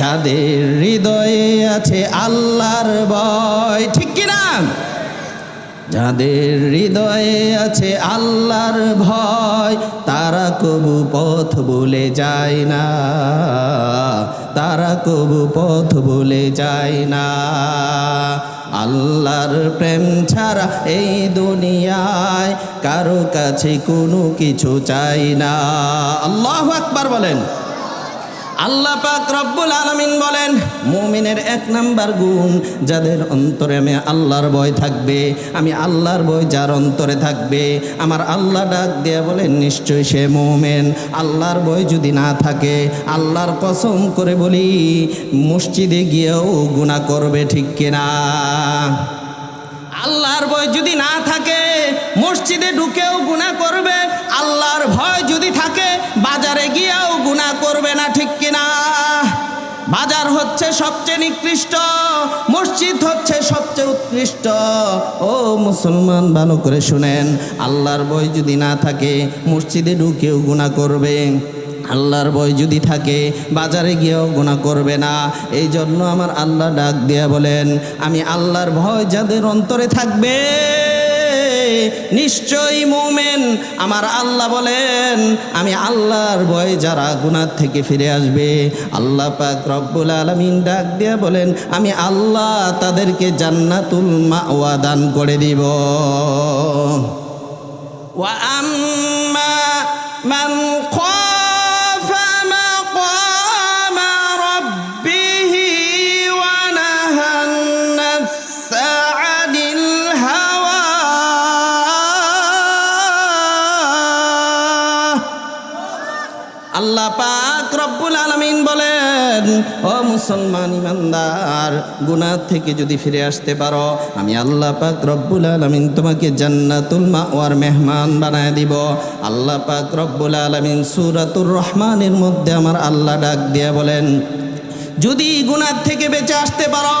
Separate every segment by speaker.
Speaker 1: যাদের হৃদয়ে আছে আল্লাহর ভয়, ঠিক কিনা? যাদের হৃদয়ে আছে আল্লাহর ভয়, তারা কবু পথ বলে যায় না। তারা কবু পথ বলে যায় না। আল্লাহর প্রেম ছাড়া এই দুনিয়ায় কারও কাছে কোনো কিছু চাই না। আল্লাহ আকবার বলেন। আল্লাহ পাক রব্বুল আলামিন বলেন, মুমিনের এক নাম্বার গুণ যাদের অন্তরে আমি আল্লাহর ভয় থাকবে, আমি আল্লাহর ভয় যার অন্তরে থাকবে, আমার আল্লাহ ডাক দিয়ে বলেন নিশ্চয় সে মুমেন। আল্লাহর ভয় যদি না থাকে, আল্লাহর কসম করে বলি, মসজিদে গিয়েও গুণা করবে ঠিক কিনা? আল্লাহর ভয় যদি না থাকে, মসজিদে ঢুকেও গুণা করবে, আল্লাহর ভয় যদি থাকে হচ্ছে সবচেয়ে নিকৃষ্ট, মসজিদ হচ্ছে সবচেয়ে উৎকৃষ্ট। ও মুসলমান, ভালো করে শুনেন, আল্লাহর ভয় যদি না থাকে, মসজিদে ঢুকেও গুণা করবে। আল্লাহর ভয় যদি থাকে, বাজারে গিয়েও গুণা করবে না। এই জন্য আমার আল্লাহ ডাক দিয়া বলেন, আমি আল্লাহর ভয় যাদের অন্তরে থাকবে নিশ্চয়ই মুমেন। আমার আল্লাহ বলেন, আমি আল্লাহর ভয় যারা গুনার থেকে ফিরে আসবে, আল্লাহ পাক রব্বুল আলমিন ডাক দিয়ে বলেন, আমি আল্লাহ তাদেরকে জান্নাতুল মাওয়া দান করে দিব। ওয়া আম্মা মান পাক রব্বুল আলামিন বলেন, ও মুসলমান ইমানদার, গুনাহ থেকে যদি ফিরে আসতে পারো, আমি আল্লাহ পাক রব্বুল আলামিন তোমাকে জান্নাতুল মাওয়ার মেহমান বানায় দিব। আল্লাহ পাক রব্বুল আলামিন সূরাতুর রহমানের মধ্যে আমার আল্লাহ ডাক দিয়ে বলেন, যদি গুনার থেকে বেঁচে আসতে পারো,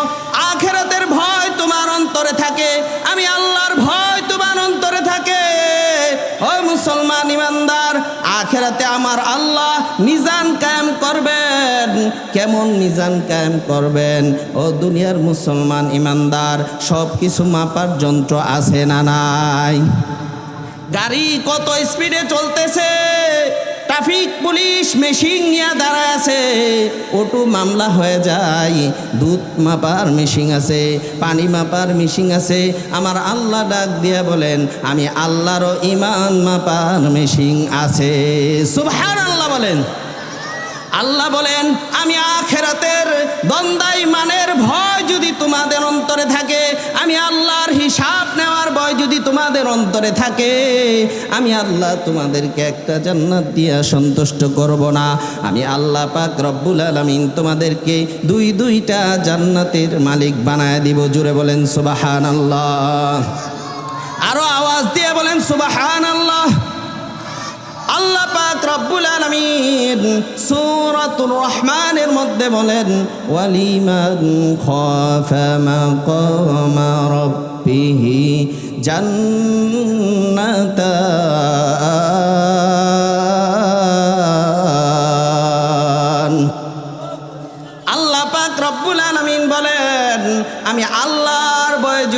Speaker 1: আখেরাতের ভয় তোমার অন্তরে থাকে, আমি আল্লাহর ভয় তোমার অন্তরে থাকে। ও মুসলমান ইমানদার আখেরাতে আমার আল্লাহ নিজান কায়েম করবেন। কেমন নিজান কায়েম করবেন? ও দুনিয়ার মুসলমান ইমানদার সব কিছু মাপার যন্ত্র আছে না নাই? গাড়ি কত স্পিডে চলতেছে? ট্রাফিক পুলিশ মেশিন নিয়ে দাঁড়ায় আছে। ওটু মামলা হয়ে যায়, দুধ মাপার মেশিন আছে, পানি মাপার মেশিন আছে। আমার আল্লাহ ডাক দিয়ে বলেন, আমি আল্লাহরও ইমান মাপার মেশিন আছে। সুভার আল্লাহ বলেন। আল্লাহ বলেন, আমি আখেরাতের দ্বন্দ্বাই মানের ভয় যদি তোমাদের অন্তরে থাকে, আমি আল্লাহর হিসাব নেওয়ার ভয় যদি তোমাদের অন্তরে থাকে, আমি আল্লাহ তোমাদেরকে একটা জান্নাত দিয়া সন্তুষ্ট করব না। আমি আল্লাহ পাক রব্বুল আলমিন তোমাদেরকে দুই দুইটা জান্নাতের মালিক বানায় দিব। জুড়ে বলেন সুবাহান আল্লাহ আরও আওয়াজ দিয়ে বলেন সুবাহান আল্লাহ আল্লাহ পাক রব্বুল আলামিন সূরাতুর রহমানের মধ্যে বলেন, ওয়ালিমান খাফা মাকামা রাব্বিহি জান্নাতান। আল্লাহ পাক রব্বুল আলামিন বলেন, আমি আল্লাহর ভয়ে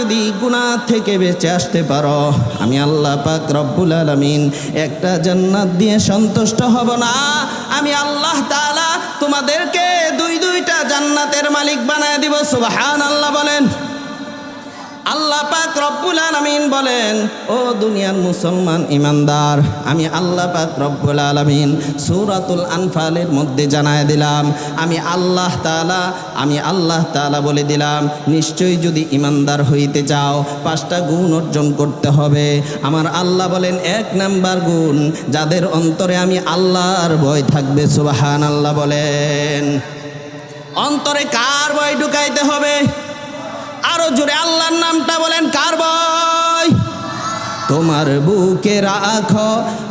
Speaker 1: যদি গুণা থেকে বেঁচে আসতে পারো, আমি আল্লাহ পাক রব্বুল আলমিন একটা জান্নাত দিয়ে সন্তুষ্ট হব না। আমি আল্লাহ তালা তোমাদেরকে দুই দুইটা জান্নাতের মালিক বানায় দিব। সুবাহান আল্লাহ বলেন। আল্লাহ পাক রব্বুল আলামিন বলেন, ও দুনিয়ার মুসলমান ইমানদার, আমি আল্লাহ পাক রব্বুল আলামিন সূরাতুল আনফালের মধ্যে জানায় দিলাম। আমি আল্লাহ তাআলা, আমি আল্লাহ তাআলা বলে দিলাম, নিশ্চয়ই যদি ইমানদার হইতে চাও, পাঁচটা গুণ অর্জন করতে হবে। আমার আল্লাহ বলেন, এক নাম্বার গুণ, যাদের অন্তরে আমি আল্লাহর ভয় থাকবে সুবাহান আল্লাহ বলেন। অন্তরে কার ভয় ঢুকাইতে হবে? আরও জোরে আল্লাহর নামটা বলেন, কার তোমার বুকে রাখো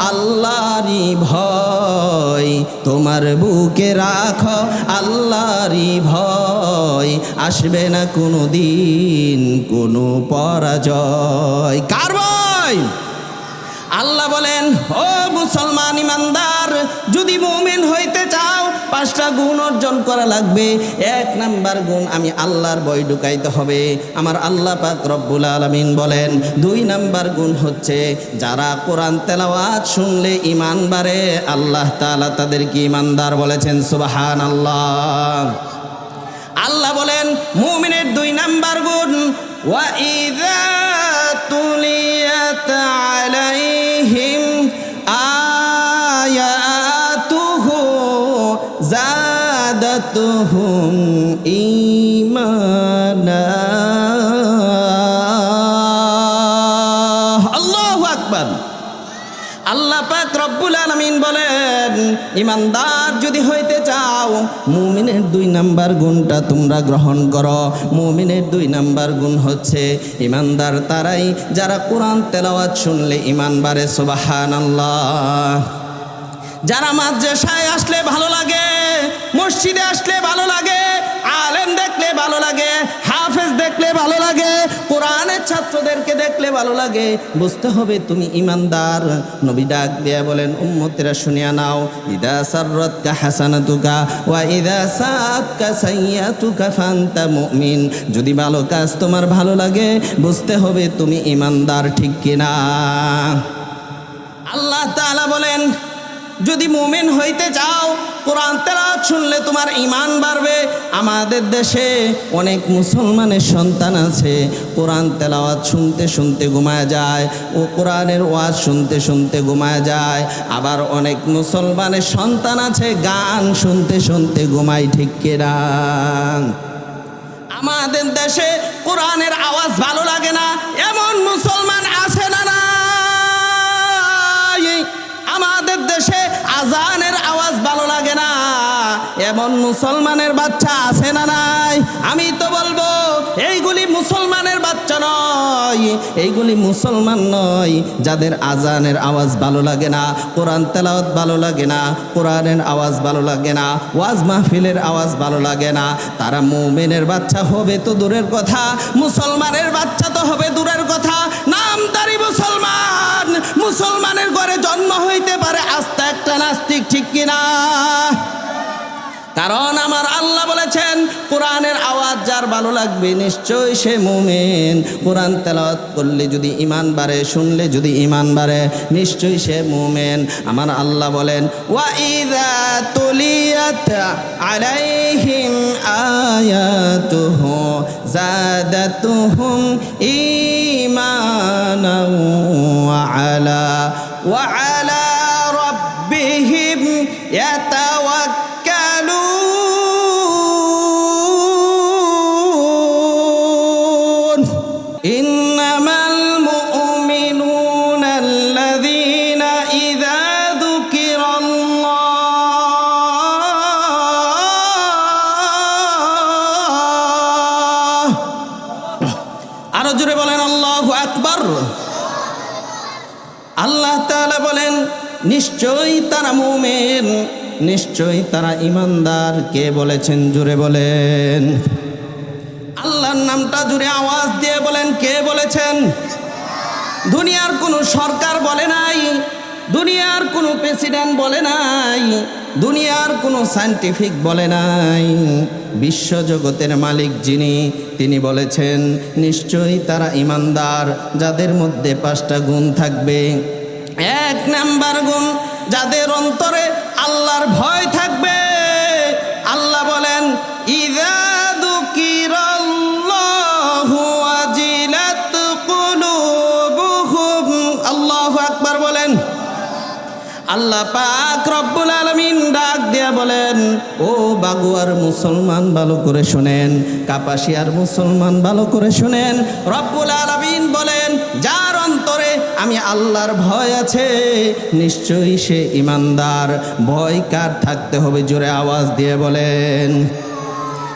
Speaker 1: আল্লাহরই ভয়। তোমার বুকে রাখো আল্লাহরই ভয়। আসবে না কোনো দিন কোনো পরাজয়। কার আল্লাহ বলেন, ও মুসলমান ইমানদার, যদি মোমেন চাও পাঁচটা গুণ অর্জন করা লাগবে। এক নাম্বার গুণ আমি আল্লাহর বই ঢুকাইতে হবে। আমার আল্লাহ পাক রব্বুল আলমিন বলেন, দুই নাম্বার গুণ হচ্ছে যারা কোরআন তেলাওয়াত শুনলে ইমান বাড়ে, আল্লাহ তাআলা তাদেরকে ইমানদার বলেছেন সুবাহান আল্লাহ আল্লাহ বলেন, মুমিনের দুই নাম্বার গুণ ওয়াইদা তুলিয়াত আল্লাহ পাক রব্বুল আলামিন বলেন, ইমানদার যদি হইতে চাও, মুমিনের দুই নাম্বার গুণটা তোমরা গ্রহণ করো। মুমিনের দুই নাম্বার গুণ হচ্ছে ইমানদার তারাই যারা কোরআন তেলাওয়াত শুনলে ইমান বাড়ে, সুবহানাল্লাহ। যারা মাদ্রাসায় আসলে ভালো লাগে, মসজিদে আসলে ভালো লাগে, আলেম দেখলে ভালো লাগে হাফেজ দেখলে ভালো লাগে, কোরআনের ছাত্রদেরকে দেখলে ভালো লাগে। বুঝতে হবে তুমি ইমানদার। নবী ডাক দিয়া বলেন, উম্মতেরা শুনিয়া নাও, ইদা সাররাতকা হাসানাতুকা, ওয়া ইদা সাআতকা সাইয়াতুকা ফান্তা মুমিন। যদি ভালো কাজ তোমার ভালো লাগে, বুঝতে হবে তুমি ইমানদার ঠিক কিনা। আল্লাহ তাআলা বলেন যদি মুমিন হইতে চাও, কোরআন তেলাওয়াত শুনলে তোমার ইমান বাড়বে। আমাদের দেশে অনেক মুসলমানের সন্তান আছে, কোরআন তেলাওয়াত শুনতে শুনতে ঘুমায় যায় ও কোরআনের ওয়াজ শুনতে শুনতে ঘুমায় যায়। আবার অনেক মুসলমানের সন্তান আছে, গান শুনতে শুনতে ঘুমায়, ঠিক কিনা? আমাদের দেশে কোরআনের আওয়াজ ভালো লাগে না এমন মুসলমানের বাচ্চা আছে না নাই? আমি তো বলব, এইগুলি মুসলমানের বাচ্চা নয়। এইগুলি মুসলমান নয়, যাদের আজানের আওয়াজ ভালো লাগে না, কোরআন তেলাওয়াত ভালো লাগে না, কোরআনের আওয়াজ ভালো লাগে না, ওয়াজ মাহফিলের আওয়াজ ভালো লাগে না। তারা মুমিনের বাচ্চা হবে তো দূরের কথা, মুসলমানের বাচ্চা তো হবে দূরের কথা। নামদারি মুসলমান, মুসলমানের ঘরে জন্ম হইতে পারে আস্তে একটা নাস্তিক, ঠিক কিনা? ভালো লাগবে, নিশ্চয়ই সে মুমিন। কোরআন তেলাওয়াত করলে যদি ইমান বাড়ে, শুনলে যদি ইমান বাড়ে, নিশ্চয়ই সে মুমিন। আমার আল্লাহ বলেন, ওয়া ইযা তুলিয়াত আলাইহিম আয়াতুহু জাদাতুহুম ঈমানাও ওয়া আলা। ওয়া আরও জোরে বলেন, আল্লাহু আকবার। আল্লাহ তাআলা বলেন, নিশ্চয়ই তারা মুমিন, নিশ্চয়ই তারা ইমানদার কে বলেছেন? জুড়ে বলেন। আল্লাহর নামটা জুড়ে আওয়াজ দিয়ে বলেন, কে বলেছেন? দুনিয়ার কোনো সরকার বলে নাই, দুনিয়ার কোনো প্রেসিডেন্ট বলে নাই দুনিয়ার কোনো সায়েন্টিফিক বলে নাই। বিশ্বজগতের মালিক যিনি, তিনি বলেছেন, নিশ্চয়ই তারা ইমানদার, যাদের মধ্যে পাঁচটা গুণ থাকবে। এক নাম্বার গুণ, যাদের অন্তরে আল্লাহর ভয় থাকবে। আল্লাহ বলেন আল্লাহু ডাক দিয়া বলেন, ও বাগুয়ার মুসলমান, ভালো করে শোনেন। কাপাসিয়ার মুসলমান, ভালো করে শোনেন। রব্বুল আলমিন বলেন, যার অন্তরে আমি আল্লাহর ভয় আছে, নিশ্চয়ই সে ইমানদার ভয় কার থাকতে হবে? জোরে আওয়াজ দিয়ে বলেন।